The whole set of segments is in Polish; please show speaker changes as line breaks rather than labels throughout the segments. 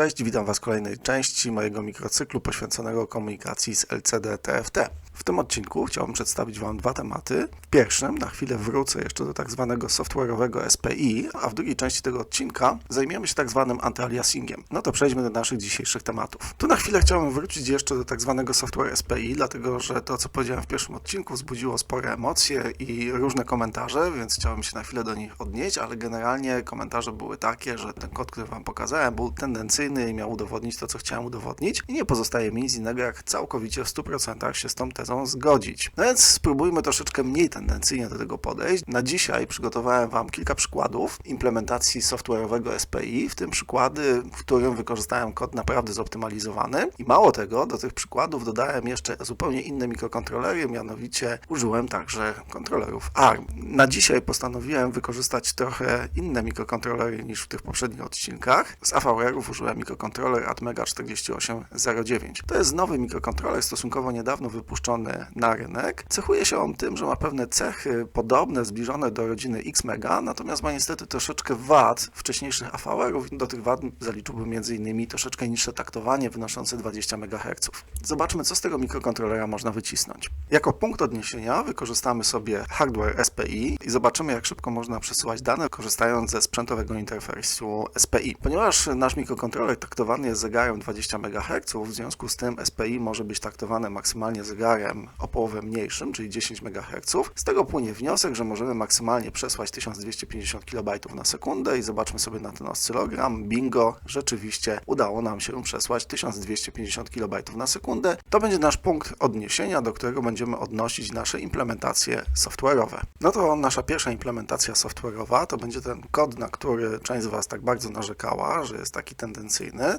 Cześć, witam Was w kolejnej części mojego mikrocyklu poświęconego komunikacji z LCD TFT. W tym odcinku chciałbym przedstawić Wam dwa tematy. W pierwszym na chwilę wrócę jeszcze do tak zwanego software'owego SPI, a w drugiej części tego odcinka zajmiemy się tak zwanym antyaliasingiem. No to przejdźmy do naszych dzisiejszych tematów. Tu na chwilę chciałbym wrócić jeszcze do tak zwanego software SPI, dlatego że to, co powiedziałem w pierwszym odcinku, wzbudziło spore emocje i różne komentarze, więc chciałbym się na chwilę do nich odnieść, ale generalnie komentarze były takie, że ten kod, który Wam pokazałem, był tendencyjny i miał udowodnić to, co chciałem udowodnić i nie pozostaje mi nic innego, jak całkowicie w 100% się z tą tezą zgodzić. No więc spróbujmy troszeczkę mniej tendencyjnie do tego podejść. Na dzisiaj przygotowałem Wam kilka przykładów implementacji software'owego SPI, w tym przykłady, w którym wykorzystałem kod naprawdę zoptymalizowany i mało tego, do tych przykładów dodałem jeszcze zupełnie inne mikrokontrolery, mianowicie użyłem także kontrolerów ARM. Na dzisiaj postanowiłem wykorzystać trochę inne mikrokontrolery niż w tych poprzednich odcinkach. Z AVR-ów użyłem mikrokontroler Atmega 4809. To jest nowy mikrokontroler, stosunkowo niedawno wypuszczony na rynek. Cechuje się on tym, że ma pewne cechy podobne, zbliżone do rodziny Xmega, natomiast ma niestety troszeczkę wad wcześniejszych AVR-ów. Do tych wad zaliczyłbym m.in. troszeczkę niższe taktowanie wynoszące 20 MHz. Zobaczmy, co z tego mikrokontrolera można wycisnąć. Jako punkt odniesienia wykorzystamy sobie hardware SPI i zobaczymy, jak szybko można przesyłać dane, korzystając ze sprzętowego interfejsu SPI. Ponieważ nasz mikrokontroler taktowany jest zegarem 20 MHz, w związku z tym SPI może być taktowane maksymalnie zegarem o połowę mniejszym, czyli 10 MHz. Z tego płynie wniosek, że możemy maksymalnie przesłać 1250 kB na sekundę i zobaczmy sobie na ten oscylogram. Bingo, rzeczywiście udało nam się przesłać 1250 kB na sekundę. To będzie nasz punkt odniesienia, do którego będziemy odnosić nasze implementacje software'owe. No to nasza pierwsza implementacja software'owa to będzie ten kod, na który część z Was tak bardzo narzekała, że jest taki tendencyjny,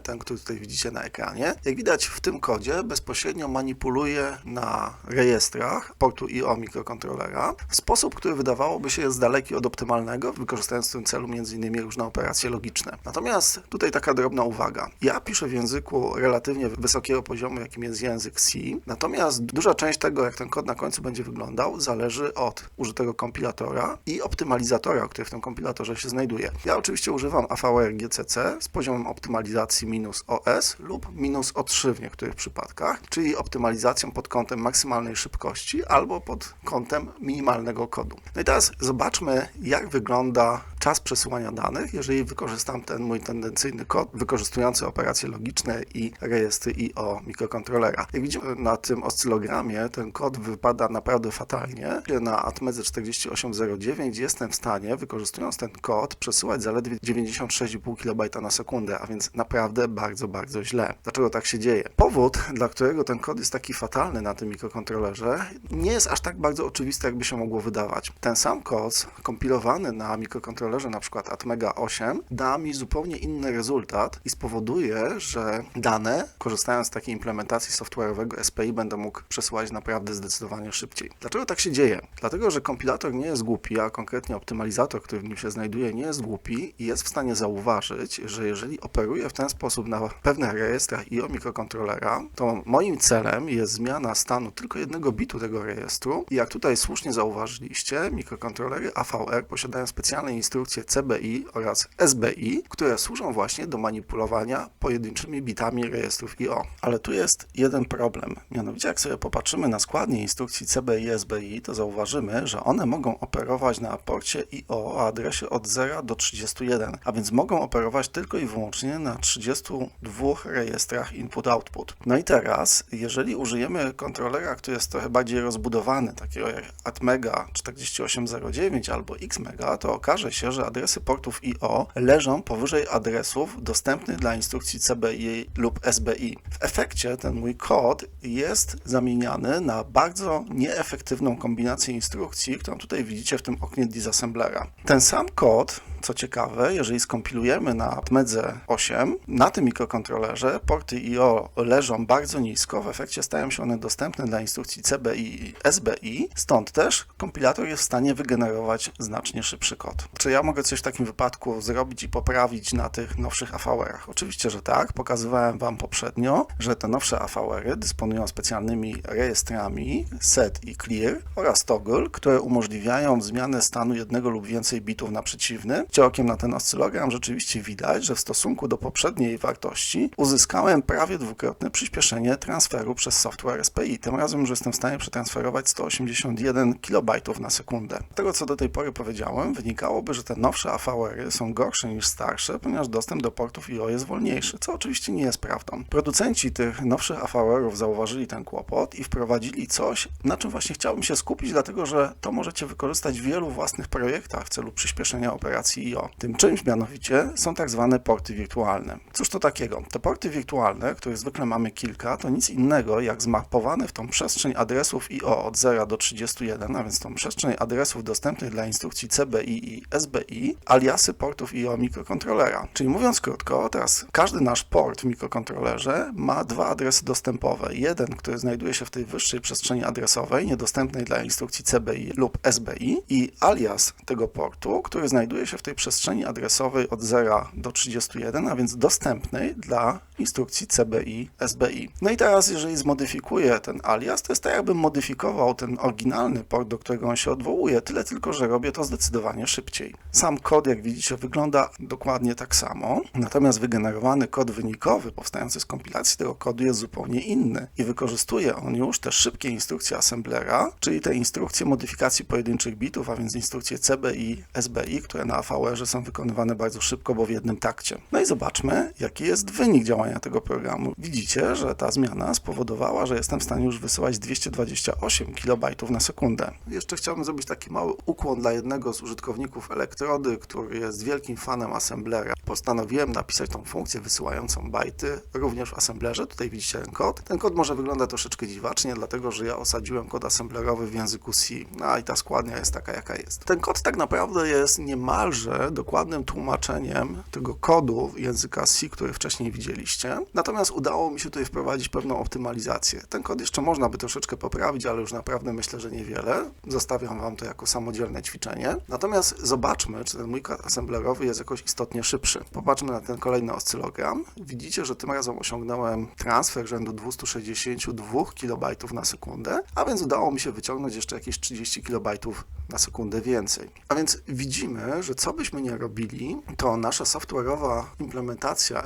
ten, który tutaj widzicie na ekranie. Jak widać w tym kodzie bezpośrednio manipuluje na rejestrach portu IO mikrokontrolera w sposób, który wydawałoby się jest daleki od optymalnego, wykorzystując w tym celu m.in. różne operacje logiczne. Natomiast tutaj taka drobna uwaga. Ja piszę w języku relatywnie wysokiego poziomu, jakim jest język C, natomiast duża część tego, jak ten kod na końcu będzie wyglądał, zależy od użytego kompilatora i optymalizatora, który w tym kompilatorze się znajduje. Ja oczywiście używam AVR GCC z poziomem optymalizacji minus OS lub minus O3 w niektórych przypadkach, czyli optymalizacją pod kątem maksymalnej szybkości albo pod kątem minimalnego kodu. No i teraz zobaczmy, jak wygląda czas przesyłania danych, jeżeli wykorzystam ten mój tendencyjny kod wykorzystujący operacje logiczne i rejestry IO mikrokontrolera. Jak widzimy na tym oscylogramie, ten kod wypada naprawdę fatalnie. Na Atmedze 4809 jestem w stanie, wykorzystując ten kod, przesyłać zaledwie 96,5 kB na sekundę, a więc naprawdę bardzo, bardzo źle. Dlaczego tak się dzieje? Powód, dla którego ten kod jest taki fatalny na tym mikrokontrolerze, nie jest aż tak bardzo oczywisty, jakby się mogło wydawać. Ten sam kod kompilowany na mikrokontrolerze na przykład Atmega 8 da mi zupełnie inny rezultat i spowoduje, że dane, korzystając z takiej implementacji software'owego SPI, będę mógł przesyłać naprawdę zdecydowanie szybciej. Dlaczego tak się dzieje? Dlatego, że kompilator nie jest głupi, a konkretnie optymalizator, który w nim się znajduje, nie jest głupi i jest w stanie zauważyć, że jeżeli operuje w ten sposób na pewnych rejestrach IO mikrokontrolera, to moim celem jest zmiana stanu tylko jednego bitu tego rejestru i jak tutaj słusznie zauważyliście, mikrokontrolery AVR posiadają specjalne instrukcje CBI oraz SBI, które służą właśnie do manipulowania pojedynczymi bitami rejestrów IO. Ale tu jest jeden problem. Mianowicie, jak sobie popatrzymy na składnie instrukcji CBI i SBI, to zauważymy, że one mogą operować na porcie IO o adresie od 0 do 31, a więc mogą operować tylko i wyłącznie na 32 rejestrach input-output. No i teraz, jeżeli użyjemy kontrolera, który jest trochę bardziej rozbudowany, takiego jak Atmega 4809 albo Xmega, to okaże się, że adresy portów IO leżą powyżej adresów dostępnych dla instrukcji CBI lub SBI. W efekcie ten mój kod jest zamieniany na bardzo nieefektywną kombinację instrukcji, którą tutaj widzicie w tym oknie disassemblera. Ten sam kod co ciekawe, jeżeli skompilujemy na Atmedze 8, na tym mikrokontrolerze porty IO leżą bardzo nisko, w efekcie stają się one dostępne dla instrukcji CBI i SBI, stąd też kompilator jest w stanie wygenerować znacznie szybszy kod. Czy ja mogę coś w takim wypadku zrobić i poprawić na tych nowszych AVR-ach? Oczywiście, że tak. Pokazywałem Wam poprzednio, że te nowsze AVR-y dysponują specjalnymi rejestrami set i clear oraz toggle, które umożliwiają zmianę stanu jednego lub więcej bitów na przeciwny okiem na ten oscylogram, rzeczywiście widać, że w stosunku do poprzedniej wartości uzyskałem prawie dwukrotne przyspieszenie transferu przez software SPI. Tym razem już jestem w stanie przetransferować 181 KB na sekundę. Z tego, co do tej pory powiedziałem, wynikałoby, że te nowsze AVR-y są gorsze niż starsze, ponieważ dostęp do portów IO jest wolniejszy, co oczywiście nie jest prawdą. Producenci tych nowszych AVR-ów zauważyli ten kłopot i wprowadzili coś, na czym właśnie chciałbym się skupić, dlatego że to możecie wykorzystać w wielu własnych projektach w celu przyspieszenia operacji IO. Tym czymś mianowicie są tak zwane porty wirtualne. Cóż to takiego? Te porty wirtualne, których zwykle mamy kilka, to nic innego jak zmapowane w tą przestrzeń adresów IO od 0 do 31, a więc tą przestrzeń adresów dostępnych dla instrukcji CBI i SBI, aliasy portów IO mikrokontrolera. Czyli mówiąc krótko, teraz każdy nasz port w mikrokontrolerze ma dwa adresy dostępowe. Jeden, który znajduje się w tej wyższej przestrzeni adresowej, niedostępnej dla instrukcji CBI lub SBI i alias tego portu, który znajduje się w tej przestrzeni adresowej od 0 do 31, a więc dostępnej dla instrukcji CBI, SBI. No i teraz, jeżeli zmodyfikuję ten alias, to jest tak, jakbym modyfikował ten oryginalny port, do którego on się odwołuje, tyle tylko, że robię to zdecydowanie szybciej. Sam kod, jak widzicie, wygląda dokładnie tak samo, natomiast wygenerowany kod wynikowy powstający z kompilacji tego kodu jest zupełnie inny i wykorzystuje on już te szybkie instrukcje assemblera, czyli te instrukcje modyfikacji pojedynczych bitów, a więc instrukcje CBI, SBI, które na AVR są wykonywane bardzo szybko, bo w jednym takcie. No i zobaczmy, jaki jest wynik działania tego programu. Widzicie, że ta zmiana spowodowała, że jestem w stanie już wysyłać 228 KB na sekundę. Jeszcze chciałbym zrobić taki mały ukłon dla jednego z użytkowników elektrody, który jest wielkim fanem assemblera. Postanowiłem napisać tą funkcję wysyłającą bajty również w assemblerze. Tutaj widzicie ten kod. Ten kod może wygląda troszeczkę dziwacznie, dlatego że ja osadziłem kod assemblerowy w języku C. No i ta składnia jest taka, jaka jest. Ten kod tak naprawdę jest niemalże dokładnym tłumaczeniem tego kodu języka C, który wcześniej widzieliście. Natomiast udało mi się tutaj wprowadzić pewną optymalizację. Ten kod jeszcze można by troszeczkę poprawić, ale już naprawdę myślę, że niewiele. Zostawiam Wam to jako samodzielne ćwiczenie. Natomiast zobaczmy, czy ten mój kod assemblerowy jest jakoś istotnie szybszy. Popatrzmy na ten kolejny oscylogram. Widzicie, że tym razem osiągnąłem transfer rzędu 262 KB na sekundę, a więc udało mi się wyciągnąć jeszcze jakieś 30 KB na sekundę więcej. A więc widzimy, że co byśmy nie robili, to nasza software'owa implementacja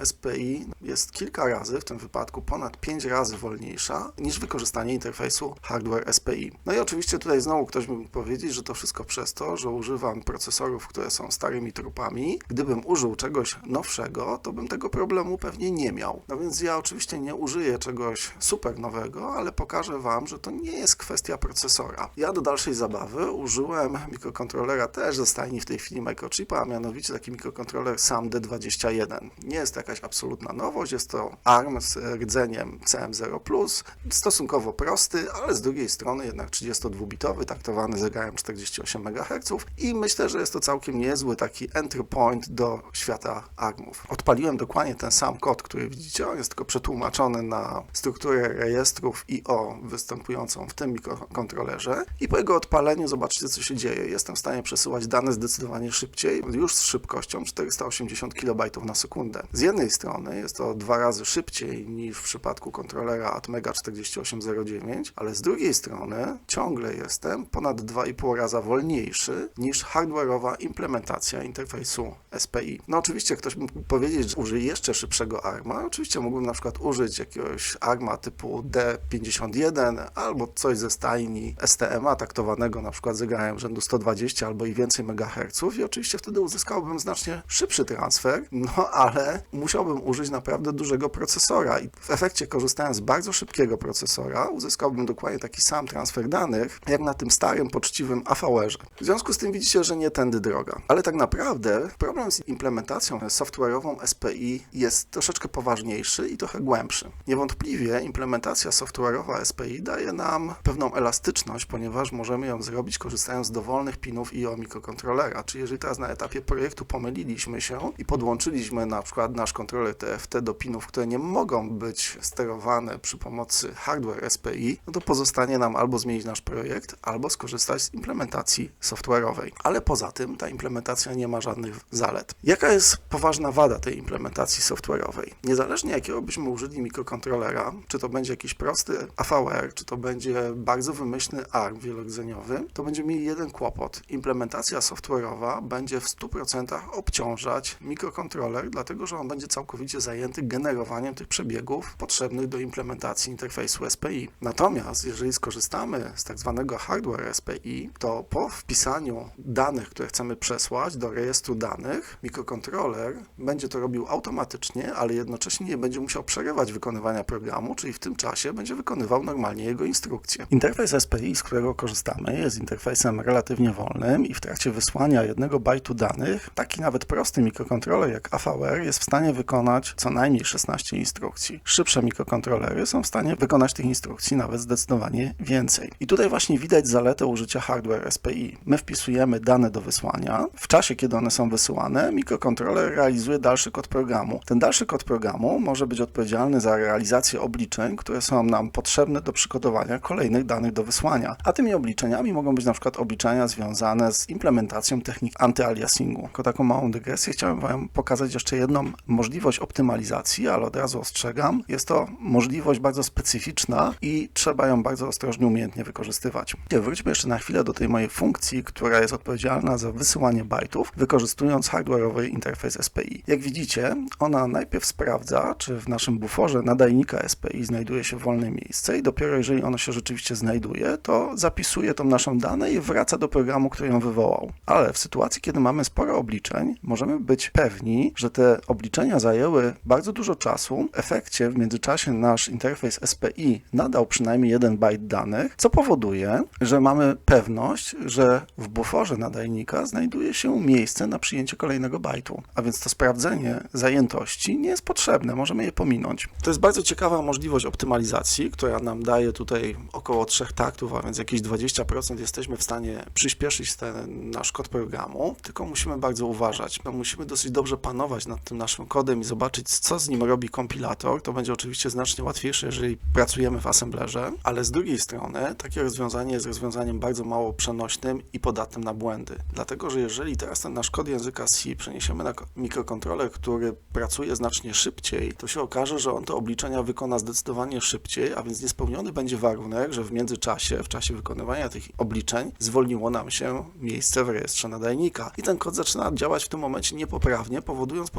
SPI jest kilka razy, w tym wypadku ponad 5 razy wolniejsza niż wykorzystanie interfejsu hardware SPI. No i oczywiście tutaj znowu ktoś by mógł powiedzieć, że to wszystko przez to, że używam procesorów, które są starymi trupami. Gdybym użył czegoś nowszego, to bym tego problemu pewnie nie miał. No więc ja oczywiście nie użyję czegoś super nowego, ale pokażę Wam, że to nie jest kwestia procesora. Ja do dalszej zabawy użyłem mikrokontrolera też ze stajni w tej chwili microchipa, a mianowicie taki mikrokontroler SAM D21. Nie jest to jakaś absolutna nowość, jest to ARM z rdzeniem CM0+, stosunkowo prosty, ale z drugiej strony jednak 32-bitowy, taktowany zegarem 48 MHz i myślę, że jest to całkiem niezły taki entry point do świata ARMów. Odpaliłem dokładnie ten sam kod, który widzicie, on jest tylko przetłumaczony na strukturę rejestrów IO występującą w tym mikrokontrolerze i po jego odpaleniu zobaczcie, co się dzieje. Jestem w stanie przesyłać dane zdecydowanie szybciej, już z szybkością 480 KB na sekundę. Z jednej strony jest to dwa razy szybciej niż w przypadku kontrolera Atmega 4809, ale z drugiej strony ciągle jestem ponad 2,5 raza wolniejszy niż hardware'owa implementacja interfejsu SPI. No oczywiście ktoś mógł powiedzieć, że użyj jeszcze szybszego ARMA. Oczywiście mógłbym na przykład użyć jakiegoś ARMA typu D51 albo coś ze stajni STMA taktowanego na przykład zegarem rzędu 120 albo i więcej MHz i oczywiście wtedy uzyskałbym znacznie szybszy transfer, no ale musiałbym użyć naprawdę dużego procesora i w efekcie korzystając z bardzo szybkiego procesora uzyskałbym dokładnie taki sam transfer danych jak na tym starym, poczciwym AVR-ze. W związku z tym widzicie, że nie tędy droga. Ale tak naprawdę problem z implementacją software'ową SPI jest troszeczkę poważniejszy i trochę głębszy. Niewątpliwie implementacja software'owa SPI daje nam pewną elastyczność, ponieważ możemy ją zrobić korzystając z dowolnych pinów IO mikrokontrolera. Czyli jeżeli teraz na etapie projektu pomyliliśmy się i podłączyliśmy na przykład nasz kontroler TFT do pinów, które nie mogą być sterowane przy pomocy hardware SPI, no to pozostanie nam albo zmienić nasz projekt, albo skorzystać z implementacji software'owej. Ale poza tym ta implementacja nie ma żadnych zalet. Jaka jest poważna wada tej implementacji software'owej? Niezależnie jakiego byśmy użyli mikrokontrolera, czy to będzie jakiś prosty AVR, czy to będzie bardzo wymyślny ARM wielordzeniowy, to będziemy mieli jeden kłopot. Implementacja software'owa będzie w 100% obciążać mikrokontroler, dlatego że on będzie całkowicie zajęty generowaniem tych przebiegów potrzebnych do implementacji interfejsu SPI. Natomiast jeżeli skorzystamy z tak zwanego hardware SPI, to po wpisaniu danych, które chcemy przesłać do rejestru danych, mikrokontroler będzie to robił automatycznie, ale jednocześnie nie będzie musiał przerywać wykonywania programu, czyli w tym czasie będzie wykonywał normalnie jego instrukcje. Interfejs SPI, z którego korzystamy, jest interfejsem relatywnie wolnym i w trakcie wysłania jednego bajtu danych, taki nawet prosty mikrokontroler jak AVR jest w stanie wykonać co najmniej 16 instrukcji. Szybsze mikrokontrolery są w stanie wykonać tych instrukcji nawet zdecydowanie więcej. I tutaj właśnie widać zaletę użycia hardware SPI. My wpisujemy dane do wysłania. W czasie, kiedy one są wysyłane, mikrokontroler realizuje dalszy kod programu. Ten dalszy kod programu może być odpowiedzialny za realizację obliczeń, które są nam potrzebne do przygotowania kolejnych danych do wysłania. A tymi obliczeniami mogą być na przykład obliczenia związane z implementacją technik antyaliasingu. Jako taką małą dygresję chciałem Wam pokazać jeszcze jedną możliwość optymalizacji, ale od razu ostrzegam, jest to możliwość bardzo specyficzna i trzeba ją bardzo ostrożnie, umiejętnie wykorzystywać. Wróćmy jeszcze na chwilę do tej mojej funkcji, która jest odpowiedzialna za wysyłanie bajtów, wykorzystując hardware'owy interfejs SPI. Jak widzicie, ona najpierw sprawdza, czy w naszym buforze nadajnika SPI znajduje się wolne miejsce i dopiero jeżeli ono się rzeczywiście znajduje, to zapisuje tą naszą dane i wraca do programu, który ją wywołał. Ale w sytuacji, kiedy mamy sporo obliczeń, możemy być pewni, że te obliczenia zajęły bardzo dużo czasu. W efekcie w międzyczasie nasz interfejs SPI nadał przynajmniej jeden bajt danych, co powoduje, że mamy pewność, że w buforze nadajnika znajduje się miejsce na przyjęcie kolejnego bajtu. A więc to sprawdzenie zajętości nie jest potrzebne, możemy je pominąć. To jest bardzo ciekawa możliwość optymalizacji, która nam daje tutaj około trzech taktów, a więc jakieś 20% jesteśmy w stanie przyspieszyć ten nasz kod programu, tylko musimy bardzo uważać. No, musimy dosyć dobrze panować nad tym naszym kodem i zobaczyć, co z nim robi kompilator. To będzie oczywiście znacznie łatwiejsze, jeżeli pracujemy w assemblerze, ale z drugiej strony takie rozwiązanie jest rozwiązaniem bardzo mało przenośnym i podatnym na błędy. Dlatego, że jeżeli teraz ten nasz kod języka C przeniesiemy na mikrokontroler, który pracuje znacznie szybciej, to się okaże, że on te obliczenia wykona zdecydowanie szybciej, a więc niespełniony będzie warunek, że w międzyczasie, w czasie wykonywania tych obliczeń, zwolniło nam się miejsce w rejestrze nadajnika. I ten kod zaczyna działać w tym momencie niepoprawnie, powodując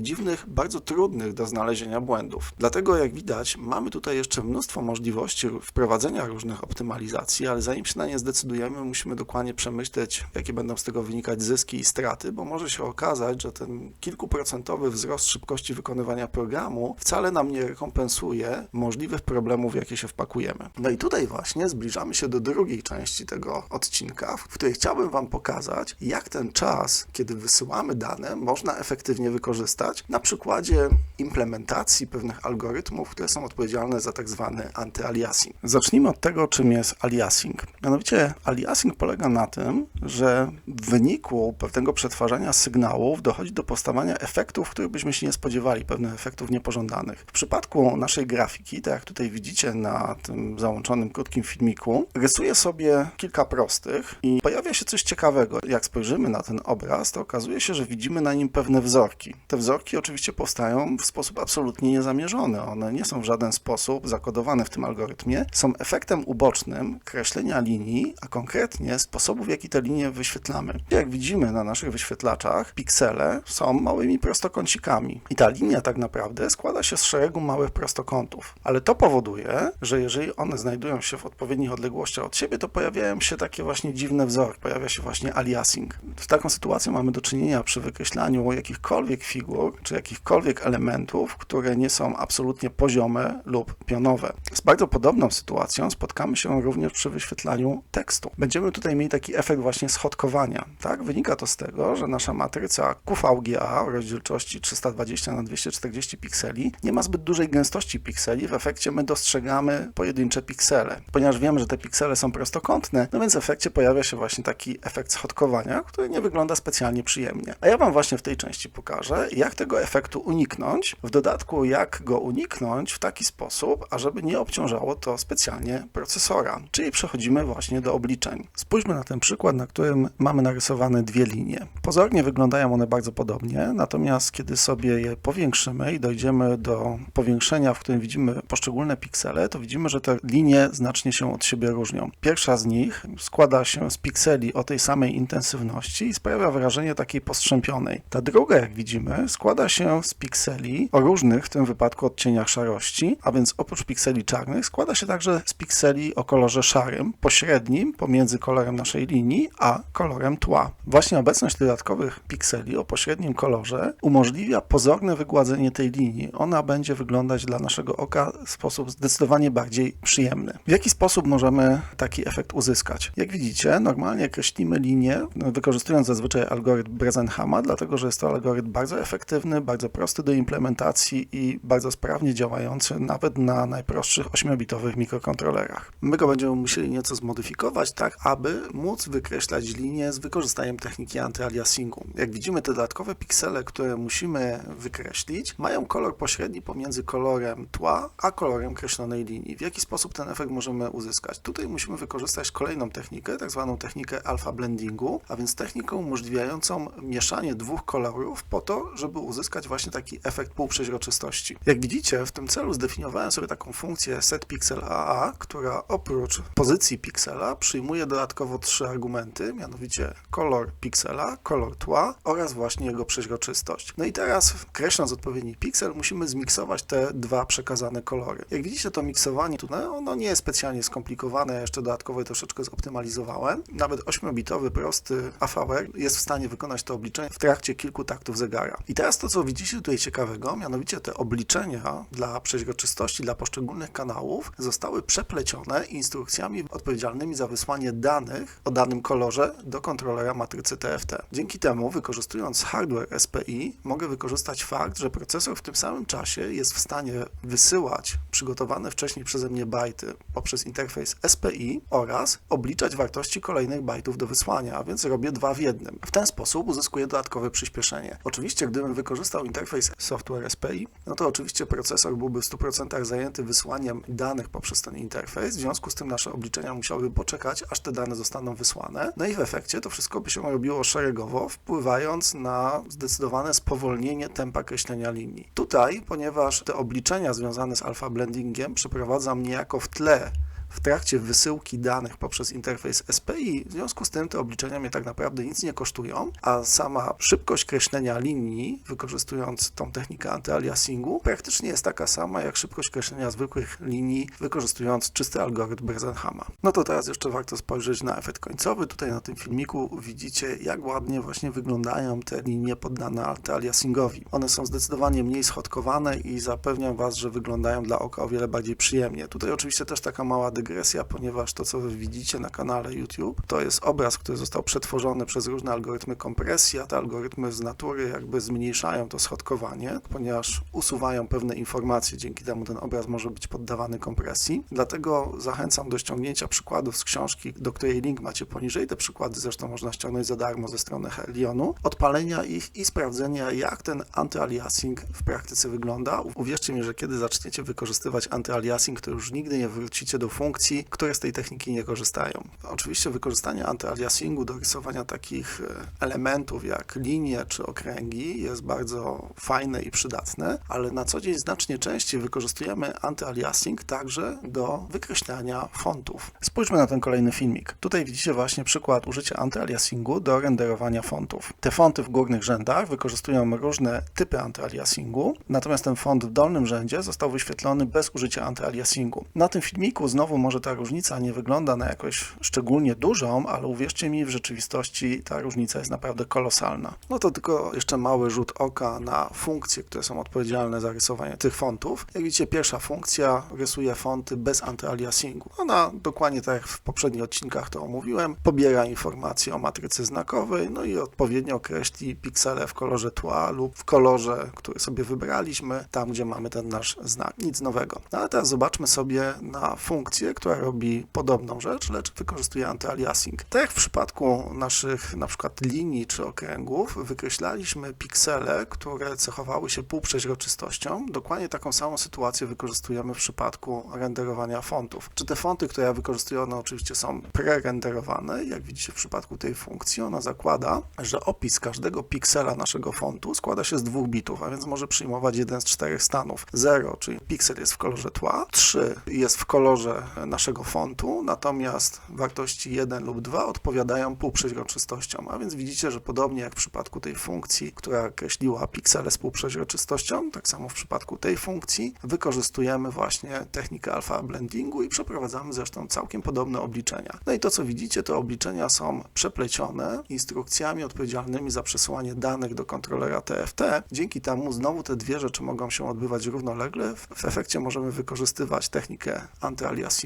dziwnych, bardzo trudnych do znalezienia błędów. Dlatego, jak widać, mamy tutaj jeszcze mnóstwo możliwości wprowadzenia różnych optymalizacji, ale zanim się na nie zdecydujemy, musimy dokładnie przemyśleć, jakie będą z tego wynikać zyski i straty, bo może się okazać, że ten kilkuprocentowy wzrost szybkości wykonywania programu wcale nam nie rekompensuje możliwych problemów, jakie się wpakujemy. No i tutaj właśnie zbliżamy się do drugiej części tego odcinka, w której chciałbym Wam pokazać, jak ten czas, kiedy wysyłamy dane, można efektywnie wykorzystać na przykładzie implementacji pewnych algorytmów, które są odpowiedzialne za tak zwany antyaliasing. Zacznijmy od tego, czym jest aliasing. Mianowicie aliasing polega na tym, że w wyniku pewnego przetwarzania sygnałów dochodzi do powstawania efektów, których byśmy się nie spodziewali, pewnych efektów niepożądanych. W przypadku naszej grafiki, tak jak tutaj widzicie na tym załączonym krótkim filmiku, rysuję sobie kilka prostych i pojawia się coś ciekawego. Jak spojrzymy na ten obraz, to okazuje się, że widzimy na nim pewne wzorki. Te wzorki oczywiście powstają w sposób absolutnie niezamierzony. One nie są w żaden sposób zakodowane w tym algorytmie. Są efektem ubocznym kreślenia linii, a konkretnie sposobu, w jaki te linie wyświetlamy. Jak widzimy na naszych wyświetlaczach, piksele są małymi prostokącikami. I ta linia tak naprawdę składa się z szeregu małych prostokątów. Ale to powoduje, że jeżeli one znajdują się w odpowiednich odległościach od siebie, to pojawiają się takie właśnie dziwne wzorki. Pojawia się właśnie aliasing. Z taką sytuacją mamy do czynienia przy wykreślaniu jakichkolwiek figur, czy jakichkolwiek elementów, które nie są absolutnie poziome lub pionowe. Z bardzo podobną sytuacją spotkamy się również przy wyświetlaniu tekstu. Będziemy tutaj mieli taki efekt właśnie schodkowania. Tak? Wynika to z tego, że nasza matryca QVGA o rozdzielczości 320 na 240 pikseli nie ma zbyt dużej gęstości pikseli, w efekcie my dostrzegamy pojedyncze piksele. Ponieważ wiemy, że te piksele są prostokątne, no więc w efekcie pojawia się właśnie taki efekt schodkowania, który nie wygląda specjalnie przyjemnie. A ja Wam właśnie w tej części pokażę, jak tego efektu uniknąć, w dodatku jak go uniknąć w taki sposób, ażeby nie obciążało to specjalnie procesora. Czyli przechodzimy właśnie do obliczeń. Spójrzmy na ten przykład, na którym mamy narysowane dwie linie. Pozornie wyglądają one bardzo podobnie, natomiast kiedy sobie je powiększymy i dojdziemy do powiększenia, w którym widzimy poszczególne piksele, to widzimy, że te linie znacznie się od siebie różnią. Pierwsza z nich składa się z pikseli o tej samej intensywności i sprawia wrażenie takiej postrzępionej. Ta druga, jak widzimy, składa się z pikseli o różnych, w tym wypadku odcieniach szarości, a więc oprócz pikseli czarnych składa się także z pikseli o kolorze szarym, pośrednim pomiędzy kolorem naszej linii a kolorem tła. Właśnie obecność dodatkowych pikseli o pośrednim kolorze umożliwia pozorne wygładzenie tej linii. Ona będzie wyglądać dla naszego oka w sposób zdecydowanie bardziej przyjemny. W jaki sposób możemy taki efekt uzyskać? Jak widzicie, normalnie kreślimy linię, wykorzystując zazwyczaj algorytm Bresenhama, dlatego że jest to algorytm bardzo efektywny, bardzo prosty do implementacji i bardzo sprawnie działający nawet na najprostszych 8-bitowych mikrokontrolerach. My go będziemy musieli nieco zmodyfikować, tak aby móc wykreślać linię z wykorzystaniem techniki antyaliasingu. Jak widzimy, te dodatkowe piksele, które musimy wykreślić, mają kolor pośredni pomiędzy kolorem tła a kolorem kreślonej linii. W jaki sposób ten efekt możemy uzyskać? Tutaj musimy wykorzystać kolejną technikę, tak zwaną technikę alpha blendingu, a więc technikę umożliwiającą mieszanie dwóch kolorów po to, żeby uzyskać właśnie taki efekt półprzeźroczystości. Jak widzicie, w tym celu zdefiniowałem sobie taką funkcję setPixelAA, która oprócz pozycji piksela przyjmuje dodatkowo trzy argumenty, mianowicie kolor piksela, kolor tła oraz właśnie jego przeźroczystość. No i teraz, kreśląc odpowiedni piksel, musimy zmiksować te dwa przekazane kolory. Jak widzicie, to miksowanie tutaj, ono nie jest specjalnie skomplikowane, ja jeszcze dodatkowo je troszeczkę zoptymalizowałem. Nawet 8-bitowy, prosty AVR jest w stanie wykonać to obliczenie w trakcie kilku taktów zegara. I teraz to, co widzicie tutaj ciekawego, mianowicie te obliczenia dla przeźroczystości dla poszczególnych kanałów zostały przeplecione instrukcjami odpowiedzialnymi za wysłanie danych o danym kolorze do kontrolera matrycy TFT. Dzięki temu, wykorzystując hardware SPI, mogę wykorzystać fakt, że procesor w tym samym czasie jest w stanie wysyłać przygotowane wcześniej przeze mnie bajty poprzez interfejs SPI oraz obliczać wartości kolejnych bajtów do wysłania, a więc robię dwa w jednym. W ten sposób uzyskuję dodatkowe przyspieszenie. Oczywiście, gdybym wykorzystał interfejs software SPI, no to oczywiście procesor byłby w 100% zajęty wysłaniem danych poprzez ten interfejs, w związku z tym nasze obliczenia musiałyby poczekać, aż te dane zostaną wysłane. No i w efekcie to wszystko by się robiło szeregowo, wpływając na zdecydowane spowolnienie tempa kreślenia linii. Tutaj, ponieważ te obliczenia związane z alpha blendingiem przeprowadzam niejako w tle w trakcie wysyłki danych poprzez interfejs SPI. W związku z tym te obliczenia mnie tak naprawdę nic nie kosztują, a sama szybkość kreślenia linii, wykorzystując tą technikę antyaliasingu, praktycznie jest taka sama jak szybkość kreślenia zwykłych linii, wykorzystując czysty algorytm Bresenhama. No to teraz jeszcze warto spojrzeć na efekt końcowy. Tutaj na tym filmiku widzicie, jak ładnie właśnie wyglądają te linie poddane antyaliasingowi. One są zdecydowanie mniej schodkowane i zapewniam Was, że wyglądają dla oka o wiele bardziej przyjemnie. Tutaj oczywiście też taka mała dygresja, ponieważ to, co wy widzicie na kanale YouTube, to jest obraz, który został przetworzony przez różne algorytmy kompresji, a te algorytmy z natury jakby zmniejszają to schodkowanie, ponieważ usuwają pewne informacje, dzięki temu ten obraz może być poddawany kompresji. Dlatego zachęcam do ściągnięcia przykładów z książki, do której link macie poniżej. Te przykłady zresztą można ściągnąć za darmo ze strony Helionu, odpalenia ich i sprawdzenia, jak ten antyaliasing w praktyce wygląda. Uwierzcie mi, że kiedy zaczniecie wykorzystywać antyaliasing, to już nigdy nie wrócicie do funkcji, funkcji, które z tej techniki nie korzystają. Oczywiście wykorzystanie antyaliasingu do rysowania takich e, elementów jak linie czy okręgi jest bardzo fajne i przydatne, ale na co dzień znacznie częściej wykorzystujemy antyaliasing także do wykreślania fontów. Spójrzmy na ten kolejny filmik. Tutaj widzicie właśnie przykład użycia antyaliasingu do renderowania fontów. Te fonty w górnych rzędach wykorzystują różne typy antyaliasingu, natomiast ten font w dolnym rzędzie został wyświetlony bez użycia antyaliasingu. Na tym filmiku znowu może ta różnica nie wygląda na jakoś szczególnie dużą, ale uwierzcie mi, w rzeczywistości ta różnica jest naprawdę kolosalna. No to tylko jeszcze mały rzut oka na funkcje, które są odpowiedzialne za rysowanie tych fontów. Jak widzicie, pierwsza funkcja rysuje fonty bez antyaliasingu. Ona dokładnie tak jak w poprzednich odcinkach to omówiłem, pobiera informacje o matrycy znakowej, no i odpowiednio określi piksele w kolorze tła lub w kolorze, który sobie wybraliśmy, tam gdzie mamy ten nasz znak. Nic nowego. No ale teraz zobaczmy sobie na funkcję, która robi podobną rzecz, lecz wykorzystuje antyaliasing. Tak jak w przypadku naszych na przykład linii czy okręgów, wykreślaliśmy piksele, które cechowały się półprzeźroczystością. Dokładnie taką samą sytuację wykorzystujemy w przypadku renderowania fontów. Czy te fonty, które ja wykorzystuję, one oczywiście są prerenderowane. Jak widzicie w przypadku tej funkcji, ona zakłada, że opis każdego piksela naszego fontu składa się z dwóch bitów, a więc może przyjmować jeden z czterech stanów. 0, czyli piksel jest w kolorze tła, 3 jest w kolorze naszego fontu, natomiast wartości 1 lub 2 odpowiadają półprzeźroczystościom. A więc widzicie, że podobnie jak w przypadku tej funkcji, która określiła piksele z półprzeźroczystością, tak samo w przypadku tej funkcji wykorzystujemy właśnie technikę alfa blendingu i przeprowadzamy zresztą całkiem podobne obliczenia. No i to, co widzicie, to obliczenia są przeplecione instrukcjami odpowiedzialnymi za przesyłanie danych do kontrolera TFT. Dzięki temu znowu te dwie rzeczy mogą się odbywać równolegle. W efekcie możemy wykorzystywać technikę antyaliasingu,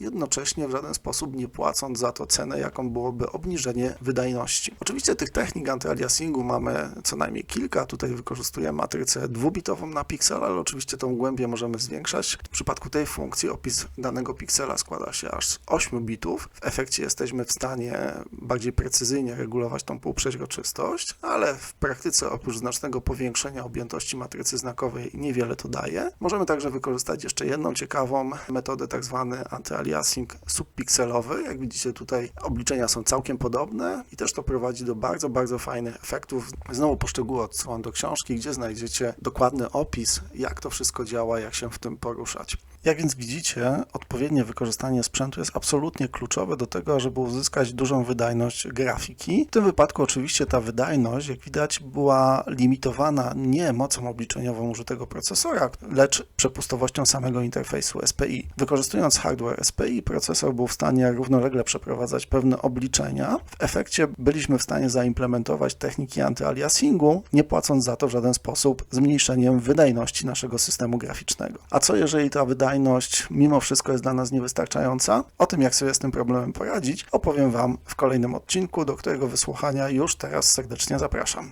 jednocześnie w żaden sposób nie płacąc za to cenę, jaką byłoby obniżenie wydajności. Oczywiście tych technik antyaliasingu mamy co najmniej kilka. Tutaj wykorzystujemy matrycę dwubitową na piksel, ale oczywiście tą głębię możemy zwiększać. W przypadku tej funkcji opis danego piksela składa się aż z 8 bitów. W efekcie jesteśmy w stanie bardziej precyzyjnie regulować tą półprzeźroczystość, ale w praktyce oprócz znacznego powiększenia objętości matrycy znakowej niewiele to daje. Możemy także wykorzystać jeszcze jedną ciekawą metodę, tak zwany antyaliasing subpikselowy. Jak widzicie tutaj obliczenia są całkiem podobne i też to prowadzi do bardzo, bardzo fajnych efektów. Znowu po szczegóły odsyłam do książki, gdzie znajdziecie dokładny opis, jak to wszystko działa, jak się w tym poruszać. Jak więc widzicie, odpowiednie wykorzystanie sprzętu jest absolutnie kluczowe do tego, żeby uzyskać dużą wydajność grafiki. W tym wypadku oczywiście ta wydajność, jak widać, była limitowana nie mocą obliczeniową użytego procesora, lecz przepustowością samego interfejsu SPI. Wykorzystując hardware SPI, procesor był w stanie równolegle przeprowadzać pewne obliczenia. W efekcie byliśmy w stanie zaimplementować techniki antyaliasingu, nie płacąc za to w żaden sposób zmniejszeniem wydajności naszego systemu graficznego. A co jeżeli ta wydajność mimo wszystko jest dla nas niewystarczająca? O tym, jak sobie z tym problemem poradzić, opowiem Wam w kolejnym odcinku, do którego wysłuchania już teraz serdecznie zapraszam.